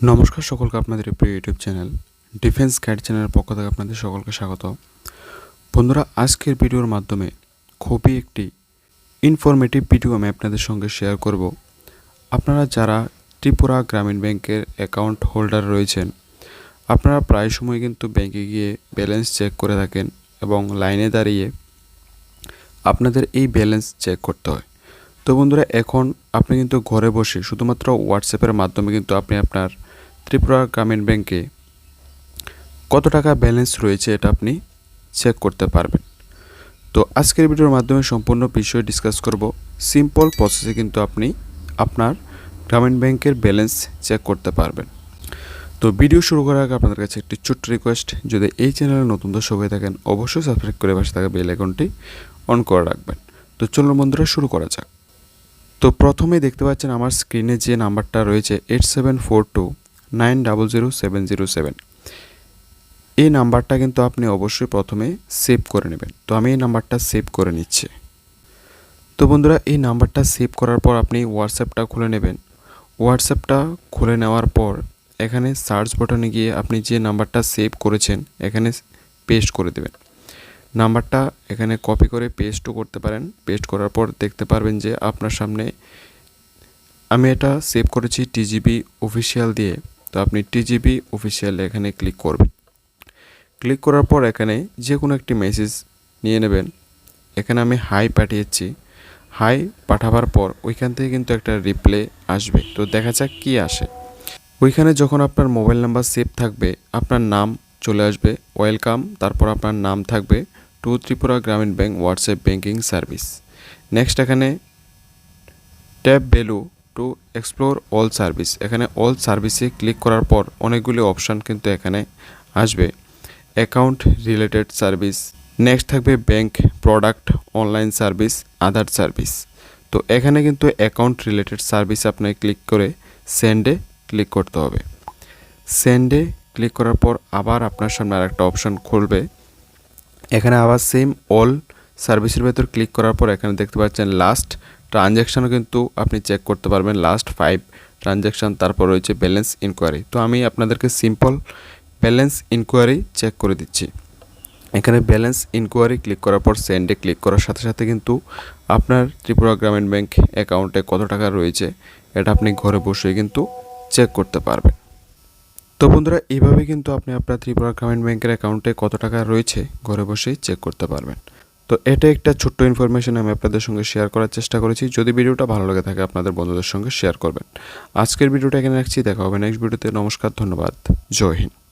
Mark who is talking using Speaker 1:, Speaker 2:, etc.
Speaker 1: নমস্কার সকলকে আপনাদের প্রিয় ইউটিউব চ্যানেল ডিফেন্স গাইড চ্যানেলের পক্ষ থেকে আপনাদের সকলকে স্বাগত। বন্ধুরা, আজকের ভিডিওর মাধ্যমে খুবই একটি ইনফরমেটিভ ভিডিও আমি আপনাদের সঙ্গে শেয়ার করব। আপনারা যারা ত্রিপুরা গ্রামীণ ব্যাংকের অ্যাকাউন্ট হোল্ডার রয়েছেন, আপনারা প্রায় সময় কিন্তু ব্যাংকে গিয়ে ব্যালেন্স চেক করে থাকেন এবং লাইনে দাঁড়িয়ে আপনাদের এই ব্যালেন্স চেক করতে হয়। তো বন্ধুরা, এখন আপনি কিন্তু ঘরে বসে শুধুমাত্র হোয়াটসঅ্যাপের মাধ্যমে কিন্তু আপনি আপনার ত্রিপুরা গ্রামীণ ব্যাংকে কত টাকা ব্যালেন্স রয়েছে এটা আপনি চেক করতে পারবেন। তো আজকের ভিডিওর মাধ্যমে সম্পূর্ণ বিষয় ডিসকাস করব। সিম্পল প্রসেসে কিন্তু আপনি আপনার গ্রামীণ ব্যাংকের ব্যালেন্স চেক করতে পারবেন। তো ভিডিও শুরু করার আগে আপনাদের কাছে একটি ছোট্ট রিকোয়েস্ট যদি এই চ্যানেলে নতুন দর্শক হয়ে থাকেন, অবশ্যই সাবস্ক্রাইব করে পাশে থাকা বেল আইকনটি অন করে রাখবেন। তো চলুন বন্ধুরা, শুরু করা যাক। তো প্রথমেই দেখতে পাচ্ছেন আমার স্ক্রিনে যে নাম্বারটা রয়েছে eight seven four two nine double zero seven zero seven. এই নাম্বারটা কিন্তু আপনি অবশ্যই প্রথমে সেভ করে নেবেন। তো আমি এই নাম্বারটা সেভ করে নিচ্ছি। তো বন্ধুরা, এই নাম্বারটা সেভ করার পর আপনি হোয়াটসঅ্যাপটা খুলে নেবেন। হোয়াটসঅ্যাপটা খুলে নেওয়ার পর এখানে সার্চ বাটনে গিয়ে আপনি যে নাম্বারটা সেভ করেছেন, এখানে পেস্ট করে দেবেন। নাম্বারটা এখানে কপি করে পেস্টও করতে পারেন। পেস্ট করার পর দেখতে পারবেন যে আপনার সামনে আমি এটা সেভ করেছি টিজিবি অফিসিয়াল দিয়ে। তো আপনি টিজিবি অফিসিয়াল এখানে ক্লিক করবেন। ক্লিক করার পর এখানে যে কোনো একটি মেসেজ নিয়ে নেবেন। এখানে আমি হাই পাঠিয়েছি। হাই পাঠাবার পর ওইখান থেকে কিন্তু একটা রিপ্লে আসবে। তো দেখা যাক কী আসে। ওইখানে যখন আপনার মোবাইল নাম্বার সেভ থাকবে, আপনার নাম চলে আসবে। ওয়েলকাম তারপর আপনার নাম থাকবে to Tripura Gramin bank WhatsApp banking service next এখানে tab value to explore all service এখানে অল সার্ভিসে ক্লিক করার পর অনেকগুলি অপশান কিন্তু এখানে আসবে। অ্যাকাউন্ট রিলেটেড সার্ভিস নেক্সট থাকবে bank product online service other service তো এখানে কিন্তু অ্যাকাউন্ট রিলেটেড সার্ভিস আপনাকে ক্লিক করে সেন্ডে ক্লিক করতে হবে। সেন্ডে ক্লিক করার পর আবার আপনার সামনে আরেকটা অপশান খুলবে। এখানে আবার সেম অল সার্ভিসের ভেতর ক্লিক করার পর এখানে দেখতে পাচ্ছেন লাস্ট ট্রানজ্যাকশানও কিন্তু আপনি চেক করতে পারবেন লাস্ট ফাইভ ট্রানজ্যাকশান তারপর রয়েছে ব্যালেন্স ইনকোয়ারি তো আমি আপনাদেরকে সিম্পল ব্যালেন্স ইনকোয়ারি চেক করে দিচ্ছি। এখানে ব্যালেন্স ইনকোয়ারি ক্লিক করার পর সেন্ডে ক্লিক করার সাথে সাথে কিন্তু আপনার ত্রিপুরা গ্রামীণ ব্যাংক অ্যাকাউন্টে কত টাকা রয়েছে, এটা আপনি ঘরে বসে কিন্তু চেক করতে পারবেন। তো বন্ধুরা এইভাবে কিন্তু আপনি আপনার ত্রিপুরা গ্রামীণ ব্যাংকের অ্যাকাউন্টে কত টাকা রয়েছে, ঘরে বসেই চেক করতে পারবেন। তো এটা একটা ছোট্ট ইনফরমেশন আমি আপনাদের সঙ্গে শেয়ার করার চেষ্টা করেছি। যদি ভিডিওটা ভালো লাগে থাকে, আপনাদের বন্ধুদের সঙ্গে শেয়ার করবেন। আজকের ভিডিওটা এখানে রাখছি। দেখা হবে নেক্সট ভিডিওতে। নমস্কার, ধন্যবাদ। জয় হিন্দ।